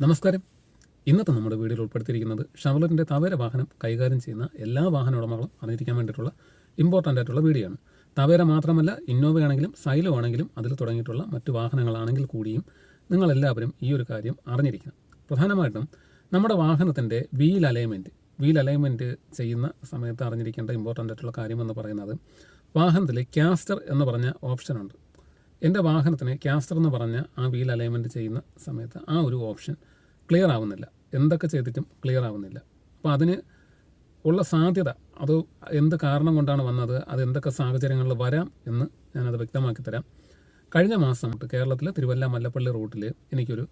നമസ്കാരം. ഇന്നത്തെ നമ്മുടെ വീഡിയോയിൽ ഉൾപ്പെടുത്തിയിരിക്കുന്നത് ഷവലറിന്റെ തവേര വാഹനം കൈകാര്യം ചെയ്യുന്ന എല്ലാ വാഹന ഉടമകളും അറിഞ്ഞിരിക്കാൻ വേണ്ടിയിട്ടുള്ള ഇമ്പോർട്ടന്റ് ആയിട്ടുള്ള വീഡിയോ ആണ്. തവേര മാത്രമല്ല ഇന്നോവ ആണെങ്കിലും സൈലോ ആണെങ്കിലും അതിൽ തുടങ്ങിയിട്ടുള്ള മറ്റു വാഹനങ്ങളാണെങ്കിൽ കൂടിയും നിങ്ങളെല്ലാവരും ഈ ഒരു കാര്യം അറിഞ്ഞിരിക്കണം. പ്രധാനമായിട്ടും നമ്മുടെ വാഹനത്തിന്റെ വീൽ അലൈൻമെന്റ് വീൽ അലൈൻമെന്റ് ചെയ്യുന്ന സമയത്ത് അറിഞ്ഞിരിക്കേണ്ട ഇമ്പോർട്ടന്റ് ആയിട്ടുള്ള കാര്യമെന്ന് പറയുന്നത് വാഹനത്തിൽ ക്യാസ്റ്റർ എന്ന് പറഞ്ഞ ഓപ്ഷനുണ്ട് എന്റെ വാഹനത്തിന് ക്യാസ്റ്റർ എന്ന് പറഞ്ഞ ആ വീൽ അലൈൻമെന്റ് ചെയ്യുന്ന സമയത്ത് ആ ഒരു ഓപ്ഷൻ ക്ലിയർ ആവുന്നില്ല. എന്തൊക്കെ ചെയ്തിട്ടും ക്ലിയർ ആവുന്നില്ല. അപ്പോൾ അതിന് ഉള്ള സാധ്യത അത് എന്ത് കാരണം കൊണ്ടാണ് വന്നത് അത് എന്തൊക്കെ സാഹചര്യങ്ങളിൽ വരാം എന്ന് ഞാനത് വ്യക്തമാക്കി തരാം. കഴിഞ്ഞ മാസം കേരളത്തിലെ തിരുവല്ല മല്ലപ്പള്ളി റൂട്ടിൽ എനിക്കൊരു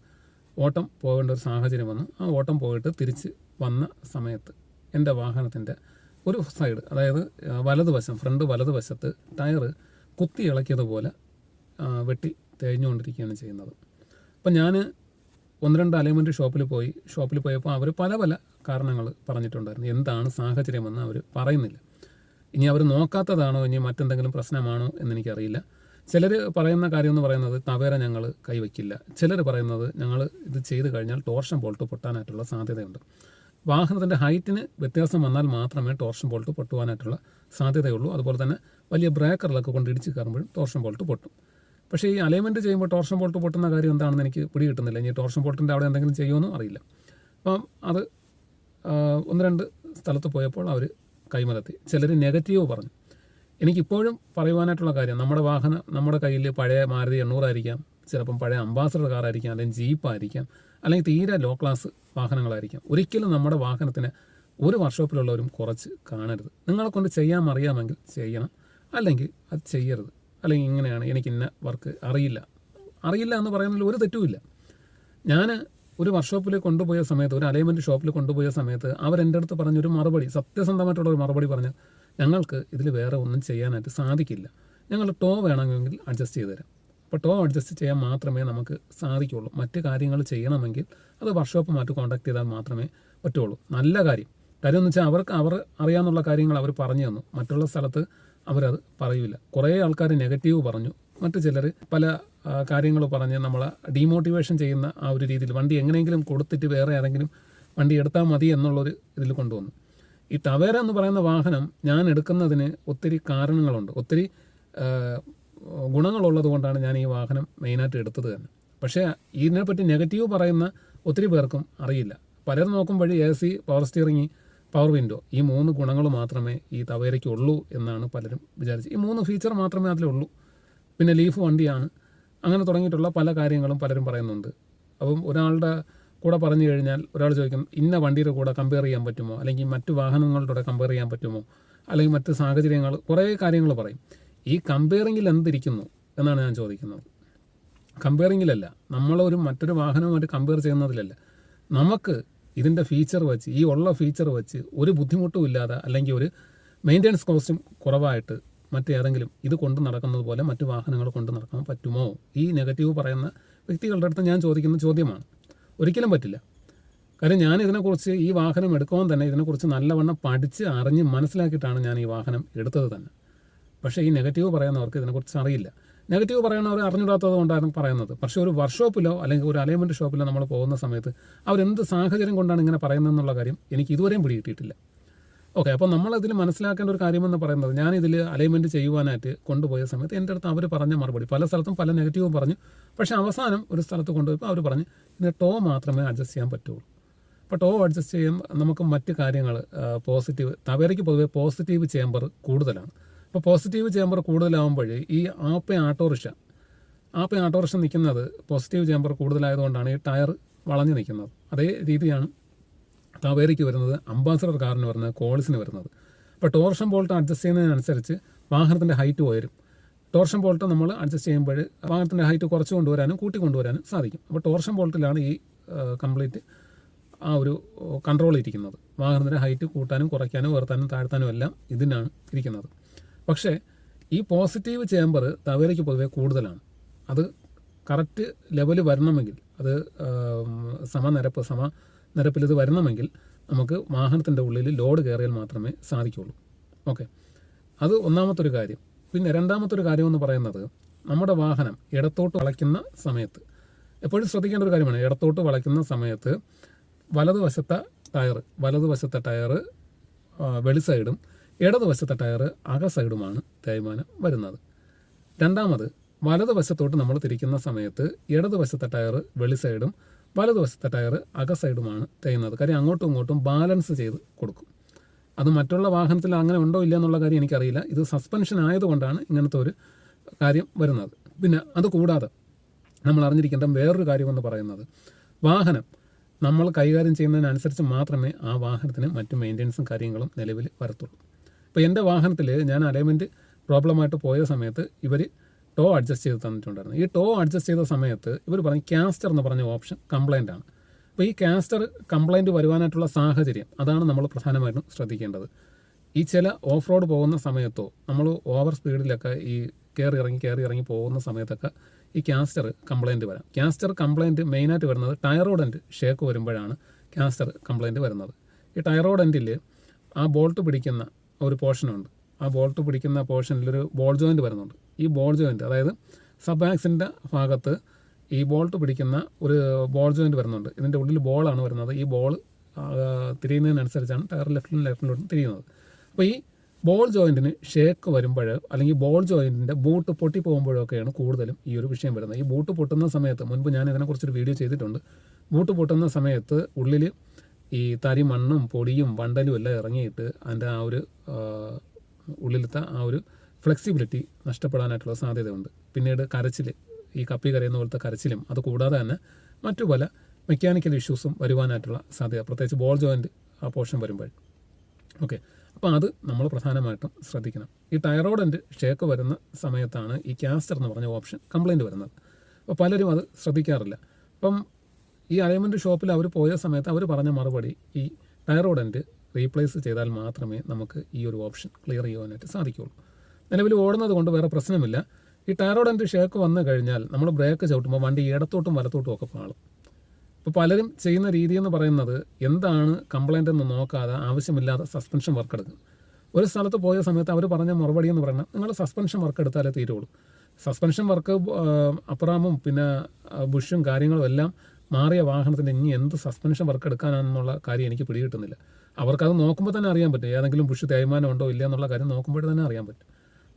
ഓട്ടം പോകേണ്ട ഒരു സാഹചര്യം വന്നു. ആ ഓട്ടം പോയിട്ട് തിരിച്ച് വന്ന സമയത്ത് എന്റെ വാഹനത്തിന്റെ ഒരു സൈഡ് അതായത് വലതുവശം ഫ്രണ്ട് വലതുവശത്ത് ടയർ കുത്തി ഇളക്കിയതുപോലെ വെട്ടി തേഞ്ഞുകൊണ്ടിരിക്കുകയാണ് ചെയ്യുന്നത്. അപ്പം ഞാൻ ഒന്ന് രണ്ട് അലൈൻമെന്റ് ഷോപ്പിൽ പോയി ഷോപ്പിൽ പോയപ്പോൾ അവർ പല പല കാരണങ്ങൾ പറഞ്ഞിട്ടുണ്ടായിരുന്നു. എന്താണ് സാഹചര്യമെന്ന് അവർ പറയുന്നില്ല. ഇനി അവർ നോക്കാത്തതാണോ? ഇനി മറ്റെന്തെങ്കിലും പ്രശ്നമാണോ എന്നെനിക്കറിയില്ല. ചിലർ പറയുന്ന കാര്യം എന്ന് പറയുന്നത് തവേര ഞങ്ങൾ കൈവയ്ക്കില്ല. ചിലർ പറയുന്നത് ഞങ്ങൾ ഇത് ചെയ്ത് കഴിഞ്ഞാൽ ടോർഷൻ ബോൾട്ട് പൊട്ടാനായിട്ടുള്ള സാധ്യതയുണ്ട്. വാഹനത്തിന്റെ ഹൈറ്റിന് വ്യത്യാസം വന്നാൽ മാത്രമേ ടോർഷൻ ബോൾട്ട് പൊട്ടുവാനായിട്ടുള്ള സാധ്യതയുള്ളൂ. അതുപോലെ തന്നെ വലിയ ബ്രേക്കറിലൊക്കെ കൊണ്ട് ഇടിച്ച് കയറുമ്പോഴും ടോർഷൻ ബോൾട്ട് പൊട്ടും. പക്ഷേ ഈ അലൈൻമെന്റ് ചെയ്യുമ്പോൾ ടോർഷൻ ബോൾട്ട് പൊട്ടുന്ന കാര്യം എന്താണെന്ന് എനിക്ക് പിടി കിട്ടുന്നില്ല ഇനി ടോർഷൻ ബോൾട്ടിന്റെ അവിടെ എന്തെങ്കിലും ചെയ്യുമെന്നും അറിയില്ല. അപ്പം അത് ഒന്ന് രണ്ട് സ്ഥലത്ത് പോയപ്പോൾ അവർ കൈമലത്തി ചിലർ നെഗറ്റീവ് പറഞ്ഞു. എനിക്കിപ്പോഴും പറയുവാനായിട്ടുള്ള കാര്യം നമ്മുടെ വാഹനം നമ്മുടെ കയ്യിൽ പഴയ മാരുതി എണ്ണൂറായിരിക്കാം ചിലപ്പം പഴയ അംബാസഡർ കാറായിരിക്കാം അല്ലെങ്കിൽ ജീപ്പായിരിക്കാം അല്ലെങ്കിൽ തീരെ ലോ ക്ലാസ് വാഹനങ്ങളായിരിക്കാം. ഒരിക്കലും നമ്മുടെ വാഹനത്തിന് ഒരു വർക്ക്ഷോപ്പിലുള്ളവരും കുറച്ച് കാണരുത്. നിങ്ങളെക്കൊണ്ട് ചെയ്യാൻ അറിയാമെങ്കിൽ ചെയ്യണം. അല്ലെങ്കിൽ അത് ചെയ്യരുത്. അല്ലെങ്കിൽ ഇങ്ങനെയാണ് എനിക്ക് ഇന്ന വർക്ക് അറിയില്ല. അറിയില്ല എന്ന് പറയുന്നതിൽ ഒരു തെറ്റുമില്ല. ഞാൻ ഒരു വർക്ക്ഷോപ്പിൽ കൊണ്ടുപോയ സമയത്ത് ഒരു അലൈൻമെന്റ് ഷോപ്പിൽ കൊണ്ടുപോയ സമയത്ത് അവരെന്റെ അടുത്ത് പറഞ്ഞൊരു മറുപടി സത്യസന്ധമായിട്ടുള്ള ഒരു മറുപടി പറഞ്ഞു ഞങ്ങൾക്ക് ഇതിൽ വേറെ ഒന്നും ചെയ്യാനായിട്ട് സാധിക്കില്ല. ഞങ്ങൾ ടോ വേണമെങ്കിൽ അഡ്ജസ്റ്റ് ചെയ്ത് തരാം. അപ്പോൾ ടോ അഡ്ജസ്റ്റ് ചെയ്യാൻ മാത്രമേ നമുക്ക് സാധിക്കുള്ളൂ. മറ്റ് കാര്യങ്ങൾ ചെയ്യണമെങ്കിൽ അത് വർക്ക്ഷോപ്പുമായിട്ട് കോൺടാക്ട് ചെയ്താൽ മാത്രമേ പറ്റുള്ളൂ. നല്ല കാര്യം. കാര്യം എന്ന് വെച്ചാൽ അവർക്ക് അവർ അറിയാവുന്ന കാര്യങ്ങൾ അവർ പറഞ്ഞു തന്നു. മറ്റുള്ള സ്ഥലത്ത് അവരത് പറയൂല. കുറേ ആൾക്കാർ നെഗറ്റീവ് പറഞ്ഞു. മറ്റു ചിലർ പല കാര്യങ്ങൾ പറഞ്ഞ് നമ്മളെ ഡീമോട്ടിവേഷൻ ചെയ്യുന്ന ആ ഒരു രീതിയിൽ വണ്ടി എങ്ങനെയെങ്കിലും കൊടുത്തിട്ട് വേറെ ഏതെങ്കിലും വണ്ടി എടുത്താൽ മതി എന്നുള്ളൊരു ഇതിൽ കൊണ്ടുവന്നു. ഈ ടവേര എന്ന് പറയുന്ന വാഹനം ഞാൻ എടുക്കുന്നതിന് ഒത്തിരി കാരണങ്ങളുണ്ട്. ഒത്തിരി ഗുണങ്ങളുള്ളത് കൊണ്ടാണ് ഞാൻ ഈ വാഹനം മെയിനായിട്ട് എടുത്തത് തന്നെ. പക്ഷേ ഇതിനെപ്പറ്റി നെഗറ്റീവ് പറയുന്ന ഒത്തിരി പേർക്കും അറിയില്ല. പലരും നോക്കുമ്പോഴേ A C power steering power window ഈ മൂന്ന് ഗുണങ്ങൾ മാത്രമേ ഈ തവേരയ്ക്ക് ഉള്ളൂ എന്നാണ് പലരും വിചാരിച്ചത് ഈ മൂന്ന് ഫീച്ചർ മാത്രമേ അതിലുള്ളൂ പിന്നെ ലീഫ് വണ്ടിയാണ്. അങ്ങനെ തുടങ്ങിയിട്ടുള്ള പല കാര്യങ്ങളും പലരും പറയുന്നുണ്ട്. അപ്പം ഒരാളുടെ കൂടെ പറഞ്ഞു കഴിഞ്ഞാൽ ഒരാൾ ചോദിക്കും ഇന്ന വണ്ടിയുടെ കൂടെ കമ്പയർ ചെയ്യാൻ പറ്റുമോ? അല്ലെങ്കിൽ മറ്റു വാഹനങ്ങളുടെ കമ്പയർ ചെയ്യാൻ പറ്റുമോ? അല്ലെങ്കിൽ മറ്റ് സാഹചര്യങ്ങൾ കുറേ കാര്യങ്ങൾ പറയും. ഈ കമ്പയറിങ്ങിൽ എന്തിരിക്കുന്നു എന്നാണ് ഞാൻ ചോദിക്കുന്നത്. കമ്പയറിങ്ങിലല്ല നമ്മളൊരു മറ്റൊരു വാഹനവുമായിട്ട് കമ്പയർ ചെയ്യുന്നതിലല്ല. നമുക്ക് ഇതിന്റെ ഫീച്ചർ വെച്ച് ഈ ഉള്ള ഫീച്ചർ വെച്ച് ഒരു ബുദ്ധിമുട്ടും ഇല്ലാതെ അല്ലെങ്കിൽ ഒരു മെയിന്റെനൻസ് കോസ്റ്റും കുറവായിട്ട് മറ്റേതെങ്കിലും ഇത് കൊണ്ട് നടക്കുന്നത് പോലെ മറ്റു വാഹനങ്ങൾ കൊണ്ട് നടക്കാൻ പറ്റുമോ? ഈ നെഗറ്റീവ് പറയുന്ന വ്യക്തികളുടെ അടുത്ത് ഞാൻ ചോദിക്കുന്ന ചോദ്യമാണ്. ഒരിക്കലും പറ്റില്ല. കാര്യം ഞാൻ ഇതിനെക്കുറിച്ച് ഈ വാഹനം എടുക്കുമ്പോൾ തന്നെ ഇതിനെക്കുറിച്ച് നല്ലവണ്ണം പഠിച്ച് അറിഞ്ഞ് മനസ്സിലാക്കിയിട്ടാണ് ഞാൻ ഈ വാഹനം എടുത്തത് തന്നെ. പക്ഷേ ഈ നെഗറ്റീവ് പറയുന്നവർക്ക് ഇതിനെക്കുറിച്ച് അറിയില്ല. നെഗറ്റീവ് പറയുന്നവർ അറിഞ്ഞിടാത്തത് കൊണ്ടാണ് പറയുന്നത്. പക്ഷേ ഒരു വർക്ക്ഷോപ്പിലോ അല്ലെങ്കിൽ ഒരു അലൈൻമെന്റ് ഷോപ്പിലോ നമ്മൾ പോകുന്ന സമയത്ത് അവരെന്ത് സാഹചര്യം കൊണ്ടാണ് ഇങ്ങനെ പറയുന്നതെന്നുള്ള കാര്യം എനിക്ക് ഇതുവരെയും പിടികിട്ടിയിട്ടില്ല. ഓക്കെ അപ്പോൾ നമ്മളതിൽ മനസ്സിലാക്കേണ്ട ഒരു കാര്യമെന്ന് പറയുന്നത് ഞാനിതിൽ അലൈൻമെന്റ് ചെയ്യുവാനായിട്ട് കൊണ്ടുപോയ സമയത്ത് എന്റെ അടുത്ത് അവർ പറഞ്ഞ മറുപടി. പല സ്ഥലത്തും പല നെഗറ്റീവും പറഞ്ഞു. പക്ഷേ അവസാനം ഒരു സ്ഥലത്ത് കൊണ്ടുപോയപ്പോൾ അവർ പറഞ്ഞു ഇതിന് ടോ മാത്രമേ അഡ്ജസ്റ്റ് ചെയ്യാൻ പറ്റുള്ളൂ. അപ്പോൾ ടോ അഡ്ജസ്റ്റ് ചെയ്യാൻ നമുക്ക് മറ്റ് കാര്യങ്ങൾ പോസിറ്റീവ് തവേരയ്ക്ക് പൊതുവെ പോസിറ്റീവ് ചേമ്പർ കൂടുതലാണ്. അപ്പോൾ പോസിറ്റീവ് ചേമ്പർ കൂടുതലാകുമ്പോൾ ഈ ആപ്പ ആട്ടോറിക്ഷ ആപ്പ ആട്ടോറിക്ഷ നിൽക്കുന്നത് പോസിറ്റീവ് ചേമ്പർ കൂടുതലായതുകൊണ്ടാണ് ഈ ടയർ വളഞ്ഞു നിൽക്കുന്നത്. അതേ രീതിയാണ് തവേരയ്ക്ക് വരുന്നത് അംബാസഡർ കാറിന് വരുന്നത് കോളിസിന് വരുന്നത്. അപ്പോൾ ടോർഷൻ ബോൾട്ട് അഡ്ജസ്റ്റ് ചെയ്യുന്നതിനനുസരിച്ച് വാഹനത്തിന്റെ ഹൈറ്റ് ഉയരും. ടോർഷൻ ബോൾട്ട് നമ്മൾ അഡ്ജസ്റ്റ് ചെയ്യുമ്പോൾ വാഹനത്തിന്റെ ഹൈറ്റ് കുറച്ച് കൊണ്ടുവരാനും കൂട്ടി കൊണ്ടുവരാനും സാധിക്കും. അപ്പോൾ ടോർഷൻ ബോൾട്ടിലാണ് ഈ കംപ്ലീറ്റ് ആ ഒരു കൺട്രോൾ ഇരിക്കുന്നത്. വാഹനത്തിന്റെ ഹൈറ്റ് കൂട്ടാനും കുറയ്ക്കാനും ഉയർത്താനും താഴ്ത്താനും എല്ലാം ഇതിനാണ് ഇരിക്കുന്നത്. പക്ഷേ ഈ പോസിറ്റീവ് ചേമ്പർ തവേരയ്ക്ക് പൊതുവേ കൂടുതലാണ്. അത് കറക്റ്റ് ലെവൽ വരണമെങ്കിൽ അത് സമനിരപ്പ് സമ നിരപ്പിൽ ഇത് വരണമെങ്കിൽ നമുക്ക് വാഹനത്തിന്റെ ഉള്ളിൽ ലോഡ് കയറിയാൽ മാത്രമേ സാധിക്കുള്ളൂ ഓക്കെ അത് ഒന്നാമത്തെ ഒരു കാര്യം. പിന്നെ രണ്ടാമത്തൊരു കാര്യം എന്ന് പറയുന്നത് നമ്മുടെ വാഹനം ഇടത്തോട്ട് വളയ്ക്കുന്ന സമയത്ത് എപ്പോഴും ശ്രദ്ധിക്കേണ്ട ഒരു കാര്യമാണ് ഇടത്തോട്ട് വളയ്ക്കുന്ന സമയത്ത് വലതുവശത്തെ ടയർ വലതുവശത്തെ ടയർ വെളി സൈഡും ഇടതുവശത്തെ ടയർ അക സൈഡുമാണ് തേയ്മാനം വരുന്നത്. രണ്ടാമത് വലതുവശത്തോട്ട് നമ്മൾ തിരിക്കുന്ന സമയത്ത് ഇടതുവശത്തെ ടയർ വെളി സൈഡും വലതുവശത്തെ ടയർ അക സൈഡുമാണ് തേയുന്നത്. കാര്യം അങ്ങോട്ടും ഇങ്ങോട്ടും ബാലൻസ് ചെയ്ത് കൊടുക്കും. അത് മറ്റുള്ള വാഹനത്തിൽ അങ്ങനെ ഉണ്ടോ ഇല്ല എന്നുള്ള കാര്യം എനിക്കറിയില്ല. ഇത് സസ്പെൻഷൻ ആയതുകൊണ്ടാണ് ഇങ്ങനത്തെ ഒരു കാര്യം വരുന്നത്. പിന്നെ അത് കൂടാതെ നമ്മൾ അറിഞ്ഞിരിക്കേണ്ട വേറൊരു കാര്യമെന്ന് പറയുന്നത് വാഹനം നമ്മൾ കൈകാര്യം ചെയ്യുന്നതിനനുസരിച്ച് മാത്രമേ ആ വാഹനത്തിന് മറ്റു മെയിന്റെനൻസും കാര്യങ്ങളും നിലവിൽ വരത്തുള്ളൂ. ഇപ്പോൾ എന്റെ വാഹനത്തിൽ ഞാൻ അലൈൻമെന്റ് പ്രോബ്ലമായിട്ട് പോയ സമയത്ത് ഇവർ ടോ അഡ്ജസ്റ്റ് ചെയ്ത് തന്നിട്ടുണ്ടായിരുന്നു. ഈ ടോ അഡ്ജസ്റ്റ് ചെയ്ത സമയത്ത് ഇവർ പറഞ്ഞു ക്യാസ്റ്റർ എന്ന് പറഞ്ഞ ഓപ്ഷൻ കംപ്ലൈന്റ് ആണ്. അപ്പോൾ ഈ ക്യാസ്റ്റർ കംപ്ലൈന്റ് വരുവാനായിട്ടുള്ള സാഹചര്യം അതാണ് നമ്മൾ പ്രധാനമായിട്ടും ശ്രദ്ധിക്കേണ്ടത്. ഈ ചില ഓഫ് റോഡ് പോകുന്ന സമയത്തോ നമ്മൾ ഓവർ സ്പീഡിലൊക്കെ ഈ കയറി ഇറങ്ങി കയറി ഇറങ്ങി പോകുന്ന സമയത്തൊക്കെ ഈ ക്യാസ്റ്റർ കംപ്ലൈന്റ് വരാം. ക്യാസ്റ്റർ കംപ്ലൈന്റ് മെയിനായിട്ട് വരുന്നത് ടയറോഡന്റ് ഷേക്ക് വരുമ്പോഴാണ് ക്യാസ്റ്റർ കംപ്ലൈന്റ് വരുന്നത്. ഈ ടയറോഡന്റിൽ ആ ബോൾട്ട് പിടിക്കുന്ന ഒരു പോർഷനുണ്ട്. ആ ബോൾട്ട് പിടിക്കുന്ന പോർഷനിൽ ഒരു ബോൾ ജോയിന്റ് വരുന്നുണ്ട്. ഈ ബോൾ ജോയിന്റ് അതായത് സബ് ആക്സിന്റെ ഭാഗത്ത് ഈ ബോൾട്ട് പിടിക്കുന്ന ഒരു ബോൾ ജോയിന്റ് വരുന്നുണ്ട്. ഇതിന്റെ ഉള്ളിൽ ബോളാണ് വരുന്നത്. ഈ ബോൾ തിരിയുന്നതിനനുസരിച്ചാണ് ടയർ ലെഫ്റ്റിലും ലെഫ്റ്റിലോട്ടും തിരിയുന്നത്. അപ്പോൾ ഈ ബോൾ ജോയിന്റിന് ഷേക്ക് വരുമ്പോൾ അല്ലെങ്കിൽ ബോൾ ജോയിന്റിന്റെ ബൂട്ട് പൊട്ടി പോകുമ്പോഴൊക്കെയാണ് കൂടുതലും ഈ ഒരു വിഷയം വരുന്നത്. ഈ ബൂട്ട് പൊട്ടുന്ന സമയത്ത് മുൻപ് ഞാൻ ഇതിനെക്കുറിച്ചൊരു വീഡിയോ ചെയ്തിട്ടുണ്ട്. ബൂട്ട് പൊട്ടുന്ന സമയത്ത് ഉള്ളിൽ ഈ തരി മണ്ണും പൊടിയും വണ്ടലും എല്ലാം ഇറങ്ങിയിട്ട് അതിന്റെ ആ ഒരു ഉള്ളിലത്തെ ആ ഒരു ഫ്ലെക്സിബിലിറ്റി നഷ്ടപ്പെടാനായിട്ടുള്ള സാധ്യതയുണ്ട്. പിന്നീട് കരച്ചിൽ ഈ കപ്പി കരയുന്ന പോലത്തെ കരച്ചിലും അത് കൂടാതെ തന്നെ മറ്റു പല മെക്കാനിക്കൽ ഇഷ്യൂസും വരുവാനായിട്ടുള്ള സാധ്യത പ്രത്യേകിച്ച് ബോൾ ജോയിന്റ് ആ പോർഷൻ വരുമ്പോൾ. ഓക്കെ അപ്പോൾ അത് നമ്മൾ പ്രധാനമായിട്ടും ശ്രദ്ധിക്കണം. ഈ തൈറോയിഡിന്റെ ഷേക്ക് വരുന്ന സമയത്താണ് ഈ ക്യാസ്റ്റർ എന്ന് പറഞ്ഞ ഓപ്ഷൻ കംപ്ലയിന്റ് വരുന്നത്. അപ്പോൾ പലരും അത് ശ്രദ്ധിക്കാറില്ല. അപ്പം ഈ അലൈൻമെന്റ് ഷോപ്പിൽ അവർ പോയ സമയത്ത് അവർ പറഞ്ഞ മറുപടി ഈ ടയറോഡന്റ് റീപ്ലേസ് ചെയ്താൽ മാത്രമേ നമുക്ക് ഈ ഒരു ഓപ്ഷൻ ക്ലിയർ ചെയ്യുവാനായിട്ട് സാധിക്കുകയുള്ളൂ. നിലവിൽ ഓടുന്നത് കൊണ്ട് വേറെ പ്രശ്നമില്ല. ഈ ടയറോഡന്റ് ഷേക്ക് വന്നു കഴിഞ്ഞാൽ നമ്മൾ ബ്രേക്ക് ചവിട്ടുമ്പോൾ വണ്ടി ഇടത്തോട്ടും വലത്തോട്ടും ഒക്കെ പാളും. ഇപ്പോൾ പലരും ചെയ്യുന്ന രീതി എന്ന് പറയുന്നത് എന്താണ് കംപ്ലൈന്റ് എന്ന് നോക്കാതെ ആവശ്യമില്ലാതെ സസ്പെൻഷൻ വർക്ക് എടുക്കും. ഒരു സ്ഥലത്ത് പോയ സമയത്ത് അവർ പറഞ്ഞ മറുപടി എന്ന് പറഞ്ഞാൽ നിങ്ങൾ സസ്പെൻഷൻ വർക്ക് എടുത്താലേ തീരുള്ളൂ. സസ്പെൻഷൻ വർക്ക് അപ്പറാമും പിന്നെ ബുഷും കാര്യങ്ങളും എല്ലാം മാറിയ വാഹനത്തിന്റെ ഇനി എന്ത് സസ്പെൻഷൻ വർക്ക് എടുക്കാനാണെന്നുള്ള കാര്യം എനിക്ക് പിടികിട്ടുന്നില്ല. അവർക്കത് നോക്കുമ്പോൾ തന്നെ അറിയാൻ പറ്റും. ഏതെങ്കിലും പുഷ് തേയ്മാനം ഉണ്ടോ ഇല്ല എന്നുള്ള കാര്യം നോക്കുമ്പോഴേ തന്നെ അറിയാൻ പറ്റും.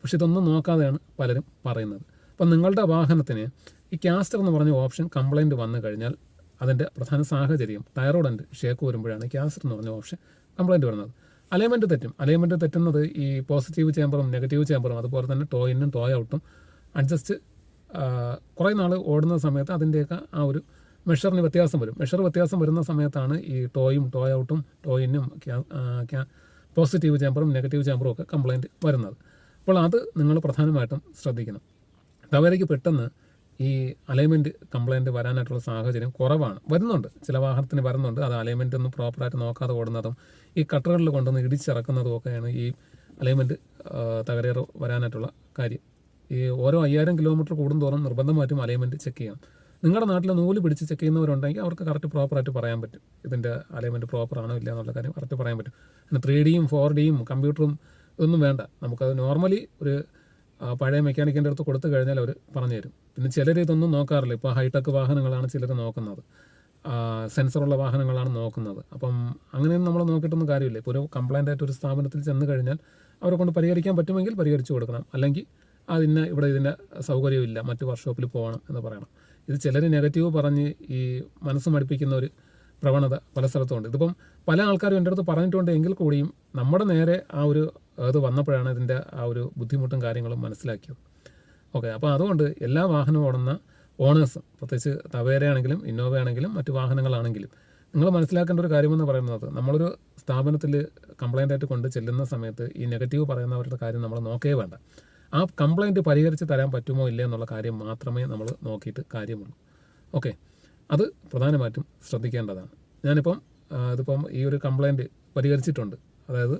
പക്ഷെ ഇതൊന്നും നോക്കാതെയാണ് പലരും പറയുന്നത്. അപ്പം നിങ്ങളുടെ വാഹനത്തിന് ഈ കാസ്റ്റർ എന്ന് പറഞ്ഞ ഓപ്ഷൻ കംപ്ലൈന്റ് വന്നു കഴിഞ്ഞാൽ അതിന്റെ പ്രധാന സാഹചര്യം ടയറോഡന്റ് ഷേക്ക് വരുമ്പോഴാണ് ക്യാസ്റ്റർ എന്ന് പറഞ്ഞ ഓപ്ഷൻ കംപ്ലൈന്റ് വരുന്നത്. അലൈൻമെന്റ് തെറ്റും. അലൈൻമെന്റ് തെറ്റുന്നത് ഈ പോസിറ്റീവ് ചേമ്പറും നെഗറ്റീവ് ചേമ്പറും അതുപോലെ തന്നെ ടോയിനും ടോയ് ഔട്ടും അഡ്ജസ്റ്റ് കുറേ നാൾ ഓടുന്ന സമയത്ത് അതിന്റെയൊക്കെ ആ ഒരു മെഷറിന് വ്യത്യാസം വരും. മെഷർ വ്യത്യാസം വരുന്ന സമയത്താണ് ഈ ടോയും ടോയ് ഔട്ടും ടോയിനും പോസിറ്റീവ് ചേമ്പറും നെഗറ്റീവ് ചേമ്പറും ഒക്കെ കംപ്ലൈന്റ് വരുന്നത്. അപ്പോൾ അത് നിങ്ങൾ പ്രധാനമായിട്ടും ശ്രദ്ധിക്കണം. ടവേരയ്ക്ക് പെട്ടെന്ന് ഈ അലൈൻമെന്റ് കംപ്ലൈന്റ് വരാനായിട്ടുള്ള സാഹചര്യം കുറവാണ്. വരുന്നുണ്ട്. ചില വാഹനത്തിന് വരുന്നുണ്ട്. അത് അലൈൻമെന്റ് ഒന്നും പ്രോപ്പറായിട്ട് നോക്കാതെ ഓടുന്നതും ഈ കട്ടറുകളിൽ കൊണ്ടുവന്ന് ഇടിച്ചിറക്കുന്നതും ഒക്കെയാണ് ഈ അലൈൻമെന്റ് തകരാറ് വരാനായിട്ടുള്ള കാര്യം. ഈ ഓരോ അയ്യായിരം കിലോമീറ്റർ കൂടുന്തോറും നിർബന്ധമായിട്ടും അലൈൻമെന്റ് ചെക്ക് ചെയ്യണം. നിങ്ങളുടെ നാട്ടിൽ നൂൽ പിടിച്ച് ചെക്ക് ചെയ്യുന്നവരുണ്ടെങ്കിൽ അവർക്ക് കറക്റ്റ് പ്രോപ്പറായിട്ട് പറയാൻ പറ്റും. ഇതിന്റെ അലൈൻമെന്റ് പ്രോപ്പർ ആണോ ഇല്ല എന്നുള്ള കാര്യം കറക്റ്റ് പറയാൻ പറ്റും. പിന്നെ ത്രീ ഡിയും ഫോർ ഡിയും കമ്പ്യൂട്ടറും ഇതൊന്നും വേണ്ട. നമുക്കത് നോർമലി ഒരു പഴയ മെക്കാനിക്കിന്റെ അടുത്ത് കൊടുത്തു കഴിഞ്ഞാൽ അവർ പറഞ്ഞു തരും. പിന്നെ ചിലർ ഇതൊന്നും നോക്കാറില്ല. ഇപ്പോൾ ഹൈടെക് വാഹനങ്ങളാണ് ചിലർ നോക്കുന്നത്. സെൻസറുള്ള വാഹനങ്ങളാണ് നോക്കുന്നത്. അപ്പം അങ്ങനെയൊന്നും നമ്മൾ നോക്കിയിട്ടൊന്നും കാര്യമില്ല. ഇപ്പോൾ ഒരു കംപ്ലൈന്റ് ആയിട്ട് ഒരു സ്ഥാപനത്തിൽ ചെന്ന് കഴിഞ്ഞാൽ അവരെ കൊണ്ട് പരിഹരിക്കാൻ പറ്റുമെങ്കിൽ പരിഹരിച്ചു കൊടുക്കണം. അല്ലെങ്കിൽ അതിന് ഇവിടെ ഇതിന്റെ സൗകര്യമില്ല. മറ്റ് വർക്ക്ഷോപ്പിൽ പോകണം എന്ന് പറയണം. ഇത് ചിലർ നെഗറ്റീവ് പറഞ്ഞ് ഈ മനസ്സ് മടുപ്പിക്കുന്ന ഒരു പ്രവണത പല സ്ഥലത്തുണ്ട് ഇതിപ്പം പല ആൾക്കാരും എന്റെ അടുത്ത് പറഞ്ഞിട്ടുണ്ട് എങ്കിൽ കൂടിയും നമ്മുടെ നേരെ ആ ഒരു അത് വന്നപ്പോഴാണ് ഇതിന്റെ ആ ഒരു ബുദ്ധിമുട്ടും കാര്യങ്ങളും മനസ്സിലാക്കിയത്. ഓക്കെ അപ്പോൾ അതുകൊണ്ട് എല്ലാ വാഹനവും ഓടുന്ന ഓണേഴ്സും പ്രത്യേകിച്ച് തവേരയാണെങ്കിലും ഇന്നോവ ആണെങ്കിലും മറ്റു വാഹനങ്ങളാണെങ്കിലും നിങ്ങൾ മനസ്സിലാക്കേണ്ട ഒരു കാര്യമെന്ന് പറയുന്നത് നമ്മളൊരു സ്ഥാപനത്തിൽ കംപ്ലൈന്റ് ആയിട്ട് കൊണ്ട് ചെല്ലുന്ന സമയത്ത് ഈ നെഗറ്റീവ് പറയുന്നവരുടെ കാര്യം നമ്മൾ നോക്കേ വേണ്ട. ആ കംപ്ലൈന്റ് പരിഹരിച്ച് തരാൻ പറ്റുമോ ഇല്ല എന്നുള്ള കാര്യം മാത്രമേ നമ്മൾ നോക്കിയിട്ട് കാര്യമുള്ളൂ. ഓക്കെ അത് പ്രധാനമായിട്ടും ശ്രദ്ധിക്കേണ്ടതാണ്. ഞാനിപ്പം ഇതിപ്പം ഈ ഒരു കംപ്ലൈന്റ് പരിഹരിച്ചിട്ടുണ്ട്. അതായത്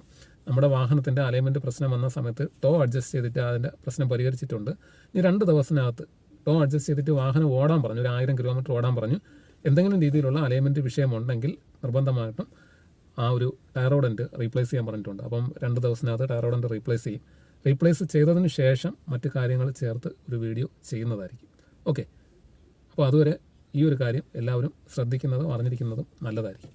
നമ്മുടെ വാഹനത്തിന്റെ അലൈൻമെന്റ് പ്രശ്നം വന്ന സമയത്ത് ടോ അഡ്ജസ്റ്റ് ചെയ്തിട്ട് അതിന്റെ പ്രശ്നം പരിഹരിച്ചിട്ടുണ്ട്. ഇനി രണ്ട് ദിവസത്തിനകത്ത് ടോ അഡ്ജസ്റ്റ് ചെയ്തിട്ട് വാഹനം ഓടാൻ പറഞ്ഞു ഒരു ആയിരം കിലോമീറ്റർ ഓടാൻ പറഞ്ഞു. എന്തെങ്കിലും രീതിയിലുള്ള അലൈൻമെന്റ് വിഷയമുണ്ടെങ്കിൽ നിർബന്ധമായിട്ടും ആ ഒരു ടയറോഡന്റ് റീപ്ലേസ് ചെയ്യാൻ പറഞ്ഞിട്ടുണ്ട്. അപ്പം രണ്ട് ദിവസത്തിനകത്ത് ടയറോഡന്റ് റീപ്ലേസ് ചെയ്യും. റീപ്ലേസ് ചെയ്തതിന് ശേഷം മറ്റു കാര്യങ്ങൾ ചേർത്ത് ഒരു വീഡിയോ ചെയ്യുന്നതായിരിക്കും. ഓക്കെ അപ്പോൾ അതുവരെ ഈ ഒരു കാര്യം എല്ലാവരും ശ്രദ്ധിക്കുന്നതും അറിഞ്ഞിരിക്കുന്നതും നല്ലതായിരിക്കും.